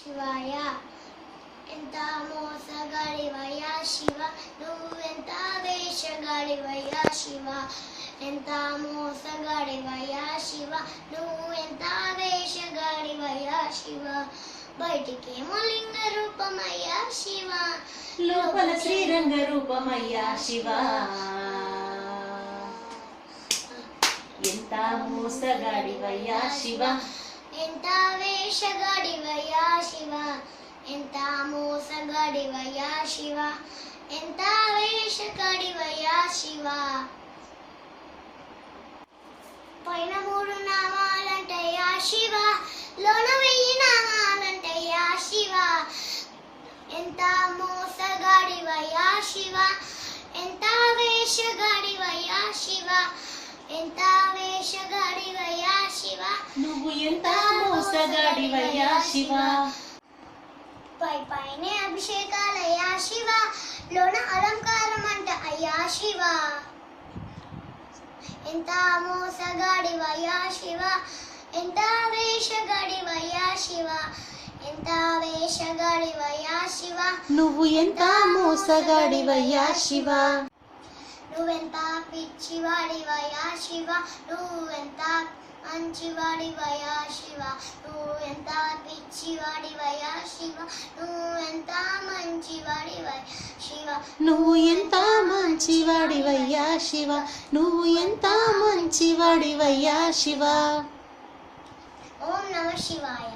శివాయ. ఎంత మోసగాడివయ్యా శివ? నువ్వెంత వేషగాడివయ్యా శివ? ఎంత మోసగాడివయ్యా శివ? నువ్వెంత వేషగాడివయ్యా శివ? బయటికేమో లింగ రూపమయ్యా శివ. లోపల శ్రీరంగ రూపమయ్యా శివ? ఎంత మోసగాడివయ్యా శివ? ఎంత వేషగాడివయ్యా శివ? ఎంత మోసగాడివయ్యా శివ? ఎంత వేషగాడివయ్యా శివ? పైన మూడు నామాలంటయ్యా శివ లోన వెయ్యి నామాలంటయ్యా శివ. ఎంత మోసగాడివయ్యా శివ? ఎంత వేషగాడివయ్యా శివ? ఎంత వేషగాడివయ్యా శివ? నువ్వు ఎంత మోసగాడివయ్యా శివ. పై పైనే అభిషేకాలయ్యా శివ. లోన అలంకారం అంట అయ్యా శివ. ఎంత మోసగాడివయ్యా శివ. ఎంత వేషగాడివయ్యా శివ. ఎంత వేషగాడివయ్యా శివ. నువ్వు ఎంత మోసగాడివయ్యా శివ. నువ్వెంత పిచ్చివాడివయ్యా శివ. నువ్వెంత మంచివాడివయ్యా శివ? నువ్వెంత పిచ్చివాడివయ్యా శివ? నువ్వెంత మంచివాడివయ్యా శివ? నువ్వు ఎంత మంచివాడివయ్యా శివ? నువ్వు ఎంత మంచివాడివయ్యా శివ? ఓం నమ శివాయ.